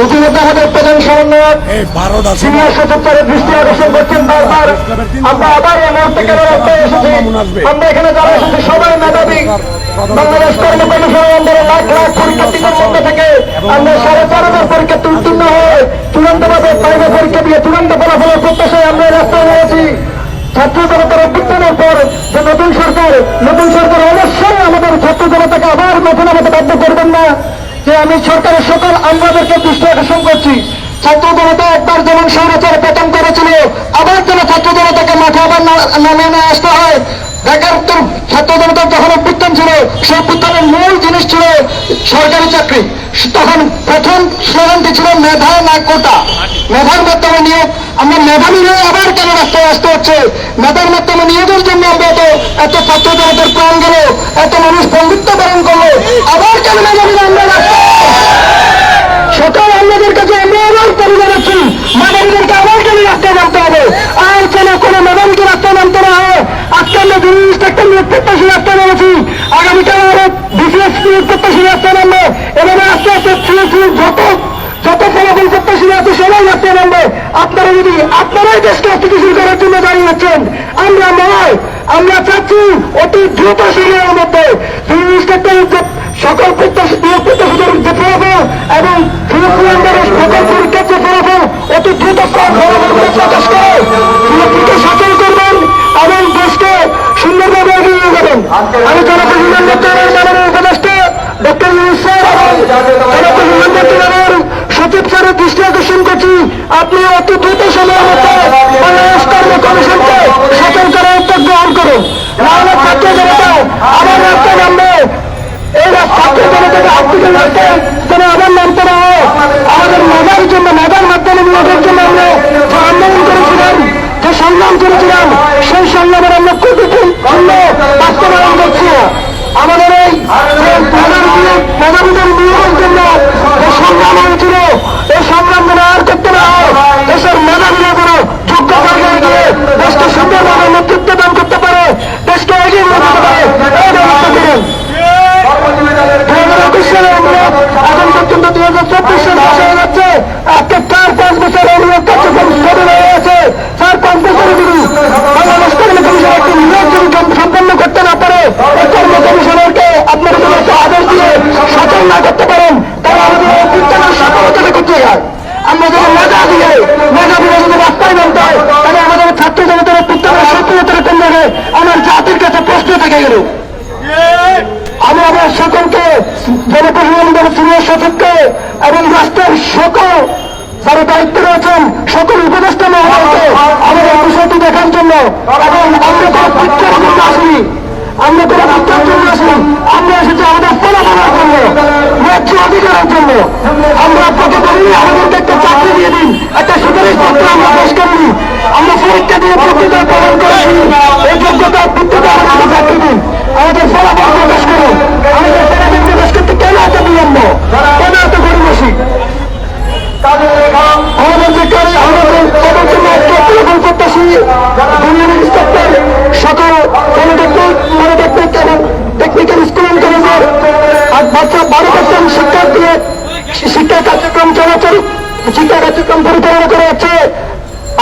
ইতিমধ্যে আমাদের প্রধান সমন্বয়ক সিনিয়র সচিবদের দৃষ্টি আকর্ষণ করছেন বারবার। আমরা আবার এই মুহূর্তে কেন রাস্তায় এসেছি? আমরা এখানে যারা এসেছি সবাই মেধাবী। বাংলাদেশ কর্ম কমিশন লাখ লাখ পরীক্ষার্থীদের মধ্যে থেকে আমরা সাড়ে চার হাজার পরীক্ষার্থী উত্তীর্ণ হয়ে চূড়ান্তভাবে ফাইনাল পরীক্ষা দিয়ে চূড়ান্ত ফলাফলের প্রত্যাশায় আমরা রাস্তায় রয়েছি। ছাত্র জনতার অভ্যুত্থানের পর যে নতুন সরকার নতুন সরকার অবশ্যই আমাদের ছাত্র জনতাকে আবার নতুন আমাদের বাধ্য করবেন না। যে আমি সরকারের সকল আমলাদেরকে দৃষ্টি আকর্ষণ করছি, ছাত্র জনতা একবার যেমন স্বৈরাচার পতন করেছিল, আবার যেন ছাত্র জনতাকে মাঠে আবার না- নামিয়ে নিয়ে আসতে হয়। বেকারত্বের ছাত্র জনতার যখন অভ্যুত্থান ছিল, সেই অভ্যুত্থানের মূল জিনিস ছিল সরকারি চাকরি। তখন প্রথম স্লোগানটি ছিল, মেধা না কোটা। মেধার মাধ্যমে নিয়োগ। আমরা মেধাবী হয়ে আবার কেন রাস্তায় আসতে হচ্ছে? মেধার মাধ্যমে নিয়োগের জন্য আমরা এত এত ছাত্র জনতার প্রাণ গেল এত মানুষ বন্ধুত্ব বরণ করল আবার কেন মেধাবী আমরা রাস্তায় সকাল আমাদের কাছে আমরা আবার করে জানাচ্ছি মেধাবীদেরকে আবার কেন রাস্তায় নামতে হবে আর কেন কোনো মেধাবীকে রাস্তায় নামতে না হয় আজকে আমরা জিনিস একটা নিয়োগ প্রত্যাশী রাস্তায় নেমেছি। আগামীকাল বিশেষ নিয়োগ প্রত্যাশী রাস্তায় নামবে। এভাবে আস্তে আস্তে ছিঁড়ে যত যত ফলাফল প্রত্যাশী আছে সবাই রাস্তায় নামবে। আপনারা যদি, আপনারাই দেশকে অস্থিতিশীল করার জন্য দাঁড়িয়ে যাচ্ছেন আমরা নয়, আমরা চাচ্ছি অতি দ্রুত সময়ের মধ্যে সকল প্রত্যাশী প্রত্যাশীদের যে ফলাফল এবং সকল পরীক্ষার যে ফলাফল অতি দ্রুত আপনি অতি দ্রুত সময়ের মধ্যে বাংলাদেশ কর্ম কমিশনকে সচল করার উদ্যোগ গ্রহণ করুন। নাহলে ছাত্র জনতা আবার রাস্তায় নামবে। এই ছাত্র জনতাকে আর্থিক রাস্তায় যেন আবার নামতে না হয়। আমাদের মেধার জন্য মেধার মাধ্যমে নিয়োগের জন্য আমরা যে আন্দোলন করেছিলাম, যে সংগ্রাম করেছিলাম, সেই সংগ্রামের আমরা অন্য বাস্তবায়ন করছি? আমাদের এই যে মেধার নিয়োগ মেধাবীদের নিয়োগের জন্য যে সংগ্রাম হয়েছিল এই সংগ্রাম যেন আর করতে না হয় দেশের মেধাবীরা যেন যোগ্য জায়গায় গিয়ে দেশকে সুন্দরভাবে নেতৃত্ব দান করতে পারে দেশকে এগিয়ে নিয়ে যেতে পারে এই ব্যবস্থা করুন দুই হাজার একুশ সালে আমরা এখন পর্যন্ত দুই হাজার চব্বিশ সাল শেষ হয়ে যাচ্ছে আজকে চার পাঁচ বছর এই নিয়োগ কার্যক্রম স্থগিত হয়ে আছে চার পাঁচ বছরে যদি বাংলাদেশ কর্ম কমিশন একটি নিয়োগ যদি সম- সম্পন্ন করতে না পারে এই কর্ম কমিশনারকে আপনারা যদি একটা আদেশ দিয়ে সচল না করতে পারেন তাহলে আমাদের এই বিজ্ঞানের সফলতাটা কোথায় হয় আমরা যদি মেধা দিয়ে মেধা দিয়ে যদি রাস্তায় নামতে হয় তাহলে আমাদের ছাত্র জনতার বিজ্ঞানের কোন জায়গায় আমার জাতির কাছে প্রশ্ন থেকে গেল। আমি আমার সকলকে জনপ্রশাসন সিনিয়র সচিবকে এবং রাষ্ট্রের সকল যারা দায়িত্বে রয়েছেন, সকল উপদেষ্টা মহলকে আমাদের বিষয়টি দেখার জন্য এবং আমরা কোনো পিত্রের জন্য আসিনি। আমরা কোনো পিত্রের জন্য আসিনি। আমরা এসেছি আমাদের শিক্ষা কার্যক্রম পরিচালনা করা হচ্ছে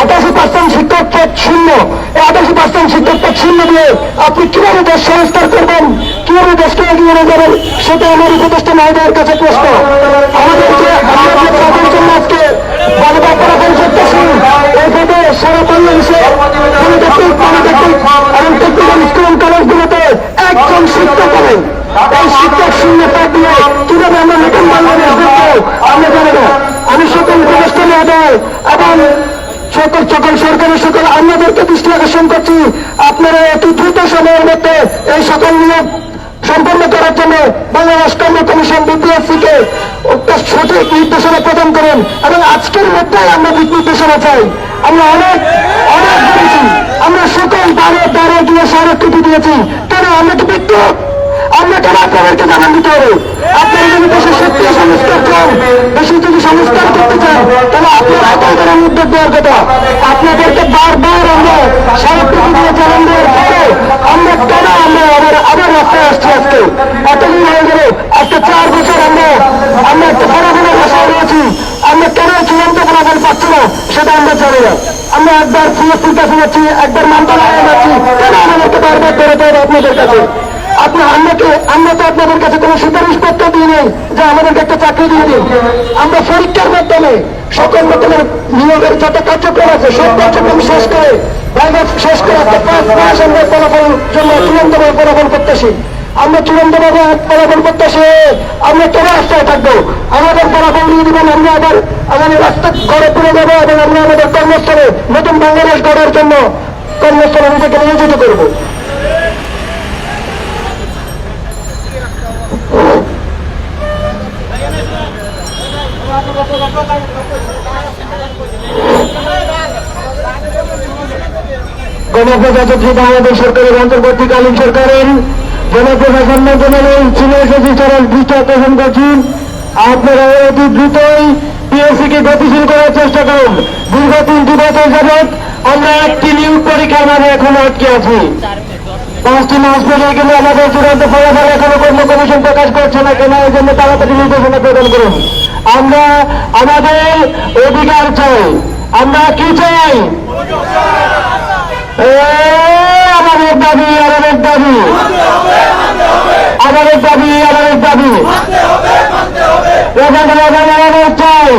আটাশি পার্সেন্ট শিক্ষক পদ শূন্য এই আটাশি পার্সেন্ট শিক্ষক পদ শূন্য দিয়ে আপনি কীভাবে দেশ সংস্কার করবেন কীভাবে দেশকে এগিয়ে নিয়ে যাবেন সেটা আমার উপদেষ্টা মহোদয়ের কাছে প্রশ্ন আমাদেরকে কাজের জন্য আজকে আমরা নতুন আমি সকল উপদেষ্টা মহোদয় এবং সকল সকল সরকারের সকল আমাদেরকে দৃষ্টি আকর্ষণ করছি। আপনারা অতি দ্রুত সময়ের মধ্যে এই সকল নিয়োগ সম্পন্ন করার জন্য বাংলাদেশ কর্ম কমিশন বিপিএসসি কে একটা সঠিক নির্দেশনা প্রদান করেন এবং আজকের মধ্যে আমরা দিক নির্দেশনা চাই। আমরা অনেক অনেক ঘুরেছি আমরা দিয়েছি। কেন? আমরা কি ব্যক্তি? আমরা কেন আপনাদেরকে জানান দিতে হবে? আপনারা যদি দেশের আপনাদেরকে বারবার আমরা সাহিত্যকে দিয়ে চ্যালেঞ্জ দেওয়ার পরে আমরা কেন আমরা আবার আবার রাস্তায় আসছি আজকে? এতদিন হয়ে গেলে, আজকে চার বছর আমরা আমরা একটা ফলাফলের ভাষায় রয়েছি। আমরা কেন চূড়ান্ত ফলাফল পাচ্ছি না, সেটা আমরা জানি না। আমরা একবার সিএসসির কাছে যাচ্ছি, একবার মন্ত্রণালয়ে যাচ্ছি, কেন আমাদেরকে বারবার বেরোতে হবে আপনাদের কাছে? আপনি আমাকে আমরা তো আপনাদের কাছে কোনো সুপারিশ পত্র দিয়ে নেই যে আমাদেরকে একটা চাকরি দিয়ে দিন। আমরা পরীক্ষার মাধ্যমে সকল রকমের নিয়োগের যত কার্যক্রম আছে, সব কার্যক্রম শেষ করে শেষ করে পাঁচ মাস আমরা ফলাফল জন্য চূড়ান্তভাবে ফলাফল করতেছি। আমরা চূড়ান্তভাবে ফলাফল করতেছি, আমরা কেন রাস্তায় থাকব। আমাদের ফলাফল দিয়ে দিবেন আমরা আবার, আমাদের রাস্তা গড়ে তুলে যাব এবং আমরা আমাদের কর্মস্থলে নতুন বাংলাদেশ গড়ার জন্য কর্মস্থলে নিজেকে নিয়োজিত করব। গণপ্রজাতন্ত্রী বাংলাদেশ সরকারের অন্তর্বর্তীকালীন সরকারের জনপ্রশাসন মন্ত্রণালয় সিনিয়র সচিব সরল দৃষ্টি আকর্ষণ করছি আপনারা অতি দ্রুতই পিএসসি কে গতিশীল করার চেষ্টা করুন। দীর্ঘ তিনটি বছর যাবৎ আমরা একটি নিয়োগ পরীক্ষার মানে এখন আটকে আছি। পাঁচটি মাস পেরিয়ে গেলে আমাদের চূড়ান্ত ফলাফল এখনও কর্ম কমিশন প্রকাশ করছে না কেন? এই জন্য তাড়াতাড়ি নির্দেশনা প্রদান করুন। আমরা আমাদের অধিকার চাই। আমরা কি চাই? আমাদের দাবি আমাদের দাবি। আমাদের দাবি আমাদের দাবি। চাই।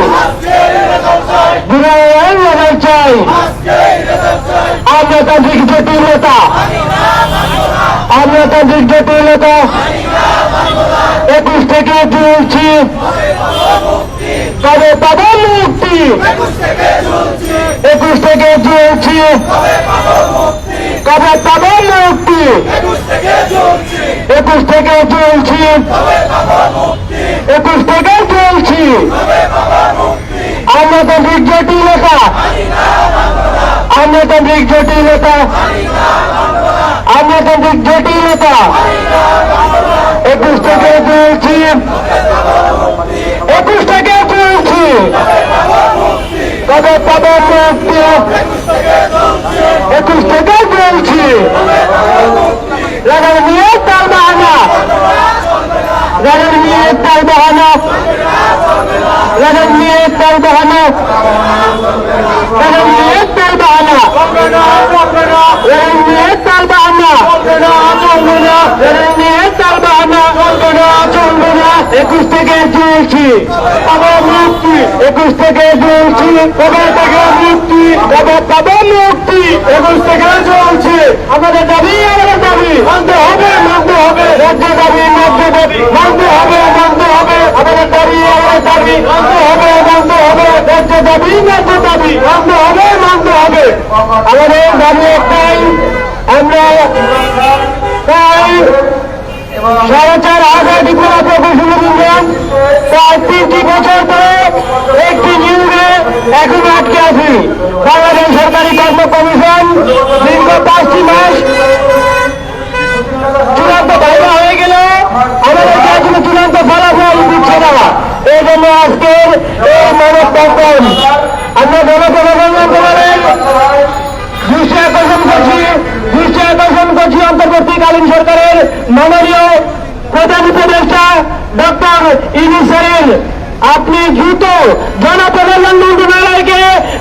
চাই। আমলাতান্ত্রিক জটিলতা। আমলাতান্ত্রিক জটিলতা। একুশ থেকে চলছি। কবে পাবো মুক্তি। একুশ থেকে চলছি কবে পাবো মুক্তি। একুশ থেকে চলছি একুশ থেকে চলছি আমলাতান্ত্রিক জটিলতা। আমলাতান্ত্রিক জটিলতা। আমলাতান্ত্রিক জটিলতা। একুশ থেকে চলছি কবে পাবো মুক্তি একুশ থেকে চলছি রাজার নিয়ে তার বাহানা। রাজার নিয়ে তার বাহানা। রাজার নিয়ে তার বাহানা। রাজার নিয়ে তার বাহানা। রাজার নিয়ে তার বাহানা। রাজার নিয়ে তার বাহানা চলবে না একুশ থেকে চলছি পাবো মুক্তি একুশ থেকে চলছি কবে থেকে মুক্তি কবে পাবো মুক্তি একুশ থেকে চলছে আমাদের দাবি আমাদের দাবি। মানতে হবে মানতে হবে। রাজ্য দাবি রাজ্য দাবি। মানতে হবে মানতে হবে। আমাদের দাবি আমাদের দাবি। মানতে হবে মানতে হবে। রাজ্য দাবি রাজ্য দাবি। মানতে হবে মানতে হবে। আমাদের দাবি একটাই। আমরা তাই সাড়ে চার হাজার ডিপ্লোমা প্রকৌশলী ইউনিয়ন প্রায় তিনটি বছর ধরে একটি নিয়োগে এখন আটকে আছি। বাংলাদেশ সরকারি কর্ম কমিশন দীর্ঘ পাঁচটি মাস চূড়ান্ত বাইরে হয়ে গেল আমাদের কাছে চূড়ান্ত ফলাফল দিচ্ছে না এই জন্য আজকের এই মানববন্ধন আমরা গণপ্রশাসন মন্ত্রণালয়ের দৃষ্টি আকর্ষণ করছি দৃষ্টি আকর্ষণ করছি অন্তর্বর্তীকালীন সরকারের মাননীয় প্রধান উপদেষ্টা ইনিসারের আপনি দ্রুত জনপ্রশাসন মন্ত্রণালয়কে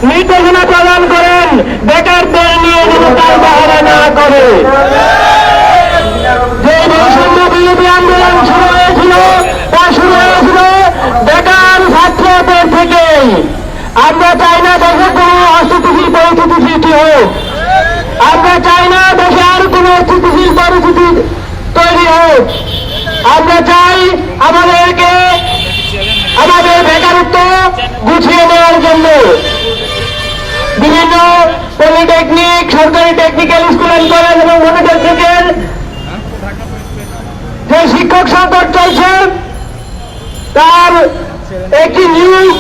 নির্দেশনা প্রদান করেন। বেকারদের নিয়ে যেন তার বাহারা না করে। যে বৈষম্য বিরোধী আন্দোলন শুরু হয়েছিল, তা শুরু হয়েছিল বেকার ছাত্রদের থেকেই। আমরা চাই না দেশে কোনো অস্থিতিশীল পরিস্থিতি সৃষ্টি হোক। আমরা চাই না দেশে আর কোনো অস্থিতিশীল পরিস্থিতি তৈরি হোক। আমরা চাই বিভিন্ন পলিটেকনিক সরকারি টেকনিক্যাল স্কুল অ্যান্ড কলেজ এবং মনোটেকনিক্যাল যে শিক্ষক সংকট চলছে, তার একটি নিউজ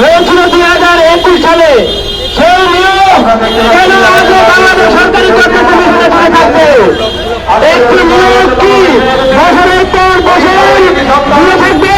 হয়েছিল দুই হাজার একুশ সালে। সেই নিউজ সরকারি থাকবে? একটি নিউজ কি? বছরের পর বছর থাকবে?